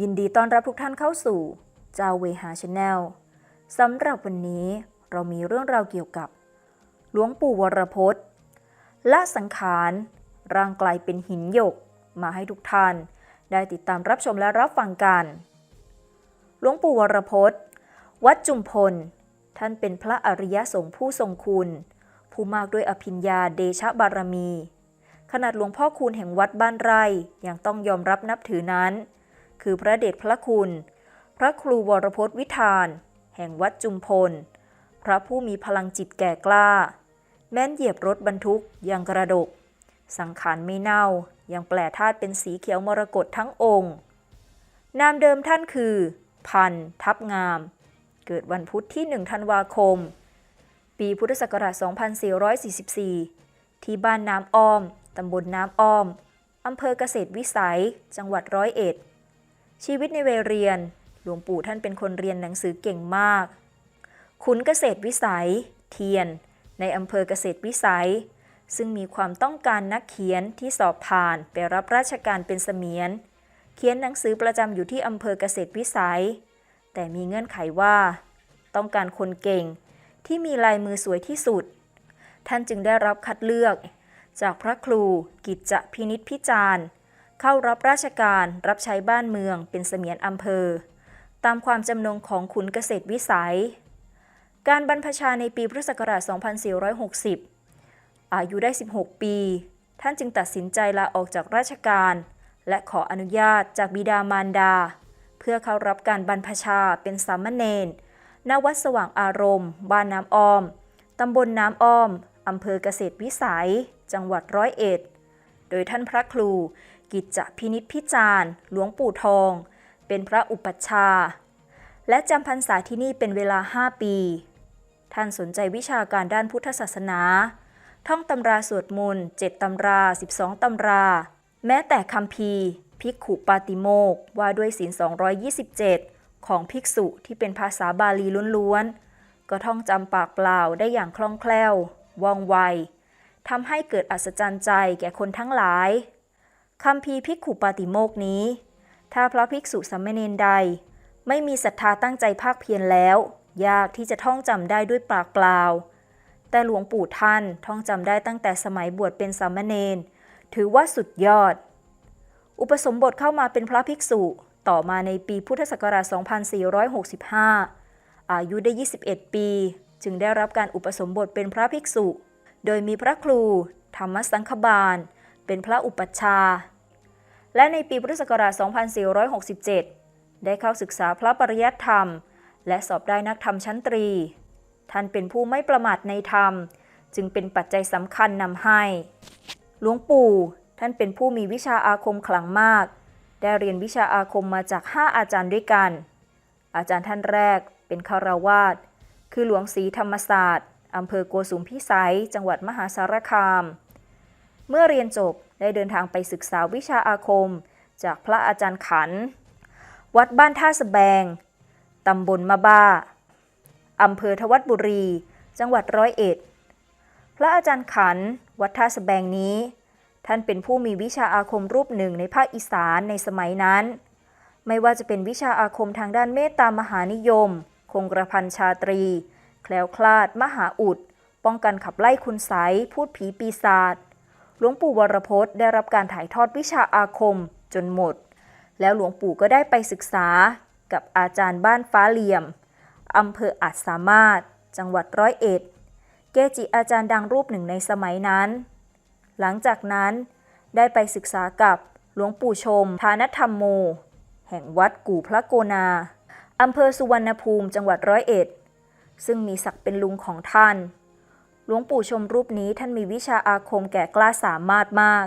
ยินดีต้อนรับทุกท่านเข้าสู่เจ้าเวหาชาแนลสำหรับวันนี้เรามีเรื่องราวเกี่ยวกับ หลวงปู่วรพจน์ละสังขารร่างกลายเป็นหินหยก มาให้ทุกท่าน ได้ติดตามรับชมและรับฟังกัน หลวงปู่วรพจน์ วัดจุมพล ท่านเป็นพระอริยสงฆ์ผู้ทรงคุณ ผู้มากด้วยอภิญญาเดชะบารมี ขนาดหลวงพ่อคูณแห่งวัดบ้านไร่ยังต้องยอมรับนับถือนั้น คือพระเดชพระคุณ พระครูวรพจน์วิธาน แห่งวัดจุมพล พระผู้มีพลังจิตแก่กล้า แม้นเหยียบรถบรรทุกยังกระดก สังขารไม่เน่า ยังแปลธาตุเป็นสีเขียวมรกตทั้งองค์ นามเดิมท่านคือ พันทับงาม เกิดวันพุธที่ 1 ธันวาคม ปีพุทธศักราช 2444 ที่บ้านน้ำอ้อมตำบลน้ำอ้อมอำเภอเกษตรวิสัย จังหวัดร้อยเอ็ด ชีวิตในวัยเรียน หลวงปู่ท่านเป็นคนเรียนหนังสือเก่งมาก ขุนเกษตรวิสัย เทียน ในอำเภอเกษตรวิสัย ซึ่งมีความต้องการนักเขียนที่สอบผ่านไปรับราชการเป็นเสมียน เขียนหนังสือประจำอยู่ที่อำเภอเกษตรวิสัย แต่มีเงื่อนไขว่า ต้องการคนเก่งที่มีลายมือสวยที่สุด ท่านจึงได้รับคัดเลือก จากพระครูกิจจะพินิษพิจารณ์ เข้ารับราชการรับใช้บ้านเมืองเป็นเสมียนอำเภอ ตามความจำนงของขุนเกษตรวิสัย การบรรพชาในปีพุทธศักราช 2460 อายุได้ 16 ปี ท่านจึงตัดสินใจลาออกจากราชการ และขออนุญาตจากบิดามารดา เพื่อเข้ารับการบรรพชาเป็นสามเณรณวัดสว่างอารมณ์ บ้านน้ำอ้อม ตำบลน้ำอ้อม อำเภอเกษตรวิสัย จังหวัดร้อยเอ็ด โดยท่านพระครู กิจจะพินิษพิจารณ์หลวงปู่ทอง เป็นพระอุปัชฌาย์และจำพรรษาที่นี่เป็นเวลา 5 ปี ท่านสนใจวิชาการด้านพุทธศาสนา ท่องตำราสวดมนต์7ตำรา 12ตำรา แม้แต่คำพีภิกขุปาติโมกว่าด้วยศีล 227 ของภิกษุที่เป็นภาษาบาลีล้วนๆ ก็ท่องจำปากเปล่าได้อย่างคล่องแคล่ว ว่องไวทำให้เกิดอัศจรรย์ใจแก่คนทั้งหลาย คำพีภิกขุปาติโมกนี้ ถ้าพระภิกษุสามเณรใด ไม่มีศรัทธาตั้งใจภาคเพียรแล้ว ยากที่จะท่องจำได้ด้วยปากเปล่า แต่หลวงปู่ท่านท่องจำได้ตั้งแต่สมัยบวชเป็นสามเณรถือว่าสุดยอด อุปสมบทเข้ามาเป็นพระภิกษุต่อมาในปีพุทธศักราช 2465 อายุได้ 21 ปี จึงได้รับการอุปสมบทเป็นพระภิกษุ โดยมีพระครู ธรรมสังฆบาล เป็นพระอุปัชฌาย์ และในปีพุทธศักราช 2467 ได้เข้าศึกษาพระปริยัติธรรม และสอบได้นักธรรมชั้นตรี ท่านเป็นผู้ไม่ประมาทในธรรม จึงเป็นปัจจัยสำคัญนำให้ หลวงปู่ ท่านเป็นผู้มีวิชาอาคมขลังมาก ได้เรียนวิชาอาคมมาจาก 5 อาจารย์ด้วยกัน อาจารย์ท่านแรกเป็นคารวาสคือหลวงศรีธรรมศาสตร์อำเภอโกสุมพิสัย จังหวัดมหาสารคาม เมื่อเรียนจบ ได้เดินทางไปศึกษาวิชาอาคม จากพระอาจารย์ขัน วัดบ้านท่าสแบง ตำบลมะบ้า อำเภอทวัดบุรี จังหวัดร้อยเอ็ด พระอาจารย์ขัน วัดท่าสแบงนี้ ท่านเป็นผู้มีวิชาอาคมรูปหนึ่งในภาคอีสานในสมัยนั้น ไม่ว่าจะเป็นวิชาอาคมทางด้านเมตตามหานิยม คงกระพันชาตรี แคล้วคลาด มหาอุด ป้องกันขับไล่คุณไสยพูดผีปีศาจ หลวงปู่วรพจน์ได้รับการถ่ายทอดวิชาอาคมจนหมด แล้วหลวงปู่ก็ได้ไปศึกษากับอาจารย์บ้านฟ้าเหลี่ยมอำเภออาจสามารถ จังหวัดร้อยเอ็ด เกจิอาจารย์ดังรูปหนึ่งในสมัยนั้น หลังจากนั้นได้ไปศึกษากับหลวงปู่ชม ทานธรรมโม แห่งวัดกู่พระโกนาอำเภอสุวรรณภูมิจังหวัดร้อยเอ็ด ซึ่งมีศักดิ์เป็นลุงของท่าน หลวงปู่ชมรูปนี้ท่านมีวิชาอาคมแก่กล้าสามารถมาก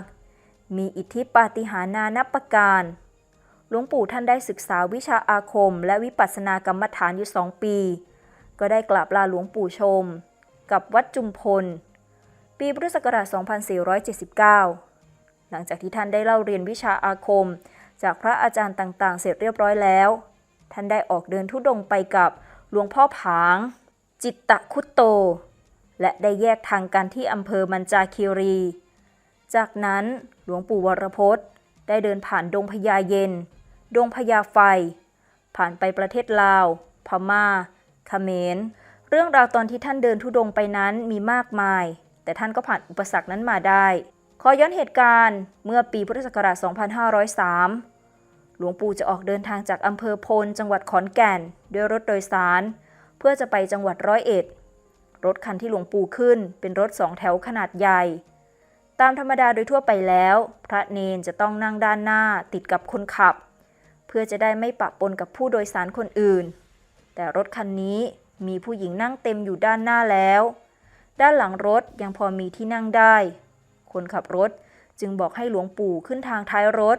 มีอิทธิปาฏิหาริย์นานับประการ หลวงปู่ท่านได้ศึกษาวิชาอาคม และวิปัสสนากรรมฐานอยู่สองปี ก็ได้กราบลาหลวงปู่ชม กับวัดจุมพล ปีพุทธศักราช 2479 หลังจากที่ท่านได้เล่าเรียนวิชาอาคม จากพระอาจารย์ต่างๆ เสร็จเรียบร้อยแล้ว ท่านได้ออกเดินทุดงค์ไปกับหลวงพ่อผาง จิตตะคุตโต และได้แยกทางกันที่อำเภอมันจาคีรี จากนั้นหลวงปู่วรพจน์ ได้เดินผ่านดงพญาเย็น ดงพญาไฟ ผ่านไปประเทศลาว พม่าเขมร เรื่องราวตอนที่ท่านเดินทุดงไปนั้นมีมากมาย แต่ท่านก็ผ่านอุปสรรคนั้นมาได้ ขอย้อนเหตุการณ์เมื่อปีพุทธศักราช 2503หลวงปู่จะออกเดินทางจากอำเภอพล จังหวัดขอนแก่น ด้วยรถโดยสาร เพื่อจะไปจังหวัดร้อยเอ็ด รถคันที่หลวงปู่ขึ้น เป็นรถสองแถวขนาดใหญ่ ตามธรรมดาโดยทั่วไปแล้ว พระเนนจะต้องนั่งด้านหน้าติดกับคนขับ เพื่อจะได้ไม่ปะปนกับผู้โดยสารคนอื่น แต่รถคันนี้มีผู้หญิงนั่งเต็มอยู่ด้านหน้าแล้ว ด้านหลังรถยังพอมีที่นั่งได้ คนขับรถจึงบอกให้หลวงปู่ขึ้นทางท้ายรถ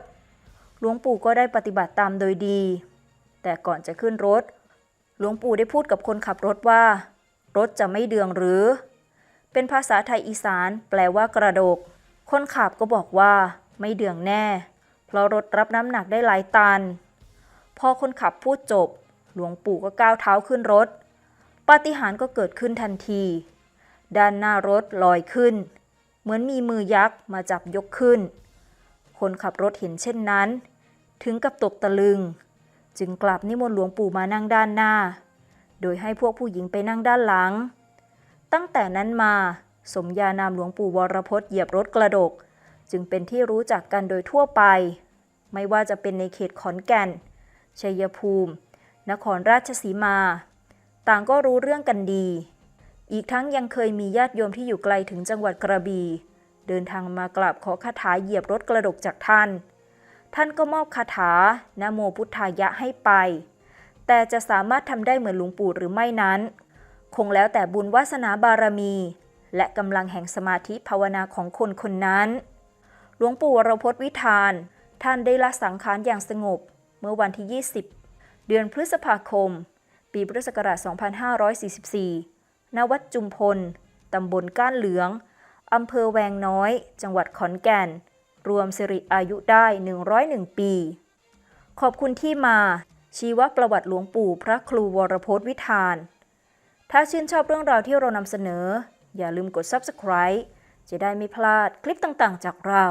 หลวงปู่ก็ได้ปฏิบัติตามโดยดี แต่ก่อนจะขึ้นรถ หลวงปู่ได้พูดกับคนขับรถว่า รถจะไม่เดืองหรือ เป็นภาษาไทยอีสานแปลว่ากระดก คนขับก็บอกว่า ไม่เดืองแน่ เพราะรถรับน้ำหนักได้หลายตัน พอคนขับพูดจบ หลวงปู่ก็ก้าวเท้าขึ้นรถ ปาฏิหาริย์ก็เกิดขึ้นทันที ด้านหน้ารถลอยขึ้น เหมือนมีมือยักษ์มาจับยกขึ้น คนขับรถเห็นเช่นนั้น ถึงกับตกตะลึง จึงกลับนิมนต์หลวงปู่มานั่งด้านหน้า โดยให้พวกผู้หญิงไปนั่งด้านหลัง ตั้งแต่นั้นมาสมญานามหลวงปู่วรพจน์เหยียบรถกระดก จึงเป็นที่รู้จักกันโดยทั่วไป ไม่ว่าจะเป็นในเขตขอนแก่น ชัยภูมิ นครราชสีมา ต่างก็รู้เรื่องกันดี อีกทั้งยังเคยมีญาติโยมที่อยู่ไกลถึงจังหวัดกระบี่ เดินทางมากราบขอคาถาเหยียบรถกระดกจากท่าน ท่านก็มอบคาถานโมพุทธายะให้ไป แต่จะสามารถทำได้เหมือนหลวงปู่หรือไม่นั้น คงแล้วแต่บุญวาสนาบารมี และกำลังแห่งสมาธิภาวนาของคนคนนั้น หลวงปู่วรพจน์วิธาน ท่านได้ละสังขารอย่างสงบ เมื่อวันที่ 20 เดือนพฤษภาคม ปีพุทธศักราช 2544 ณ วัดจุมพล ตำบลก้านเหลือง อำเภอแวงน้อย จังหวัดขอนแก่น รวมสิริอายุได้ 101 ปีขอบคุณที่มา ชีวประวัติหลวงปู่พระครูวรพจน์วิธาน ถ้าชื่นชอบเรื่องราวที่เรานำเสนอ อย่าลืมกด subscribe จะได้ไม่พลาดคลิปต่างๆ จากเรา